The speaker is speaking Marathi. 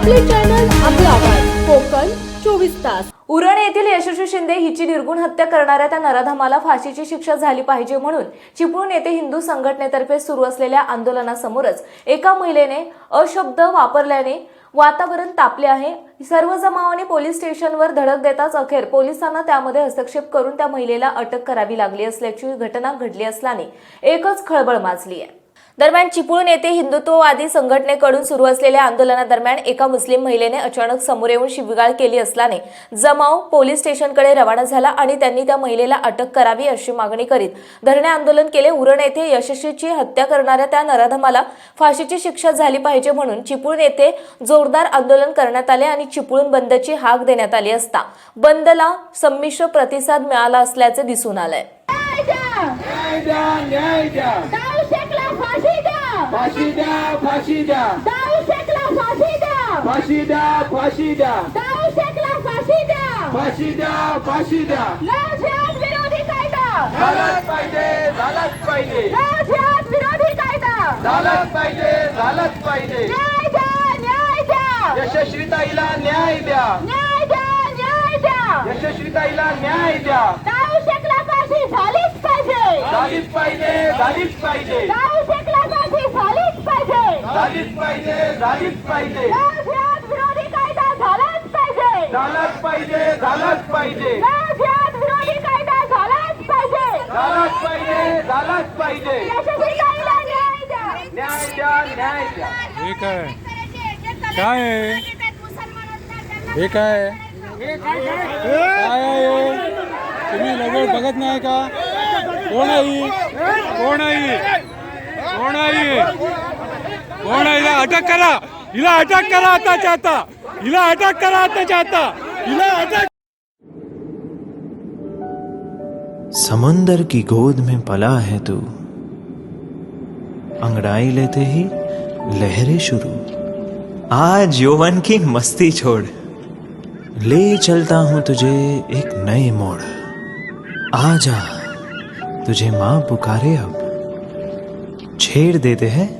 आपले चॅनल आपला आवाज. कोकण चोवीस तास. उरण येथील यशस्वी शिंदे हिची निर्गुण हत्या करणाऱ्या त्या नराधमाला फाशीची शिक्षा झाली पाहिजे म्हणून चिपळूण येथे हिंदू संघटनेतर्फे सुरू असलेल्या आंदोलनासमोरच एका महिलेने अशब्द वापरल्याने वातावरण तापले आहे. सर्व जमावाने पोलीस स्टेशनवर धडक देताच अखेर पोलिसांना त्यामध्ये हस्तक्षेप करून त्या महिलेला अटक करावी लागली असल्याची घटना घडली असल्याने एकच खळबळ माजली आहे. दरम्यान चिपळूण येथे हिंदुत्ववादी संघटनेकडून सुरू असलेल्या आंदोलनादरम्यान एका मुस्लिम महिलेने अचानक समोर येऊन शिवीगाळ केली असल्याने जमाव पोलीस स्टेशनकडे रवाना झाला आणि त्यांनी त्या महिलेला अटक करावी अशी मागणी करीत धरणे आंदोलन केले. उरण येथे यशस्वीची हत्या करणाऱ्या त्या नराधमाला फाशीची शिक्षा झाली पाहिजे म्हणून चिपळूण येथे जोरदार आंदोलन करण्यात आले आणि चिपळूण बंदची हाक देण्यात आली असता बंदला संमिश्र प्रतिसाद मिळाला असल्याचे दिसून आलंय न्याय द्या न्याय द्या दाऊ शेखला फाशी द्या फाशी द्या. फाशी द्या दाऊ शेखला फाशी द्या. फाशी द्या फाशी द्या. दाऊ शेखला फाशी द्या. फाशी द्या फाशी द्या. नवजात विरोधी कायदा. झालाच पाहिजे झालाच पाहिजे. नवजात विरोधी कायदा. झालाच पाहिजे झालाच पाहिजे. न्याय द्या न्याय द्या. यशस्वीताईला न्याय द्या. न्याय द्या न्याय द्या. यशस्वीताईला न्याय द्या. फाशी झालीच पाहिजे. झालीच पाहिजे झालीच पाहिजे शेखला फाशी झालीच पाहिजे झालीच पाहिजे झालीच पाहिजे विरोधी कायदा झालाच पाहिजे झालाच पाहिजे झालाच पाहिजे विरोधी कायदा झालाच पाहिजे झालाच पाहिजे झालाच पाहिजे न्याय द्या न्याय द्या हे काय काय आहे हे काय आहे? काय आहे हे? तुम्ही लगेच बघत नाही का कोण आहे ही? कोण आहे ही? कोण आहे? अटक करा। अटक करा आता हिला अटक करा आता हिला अटक समंदर की गोद में पला है तू। अंगड़ाई लेते ही लहरें शुरू। आज यौवन की मस्ती छोड़। ले चलता हूँ तुझे एक नए मोड़। आजा, तुझे माँ पुकारे अब। छेड़ देते हैं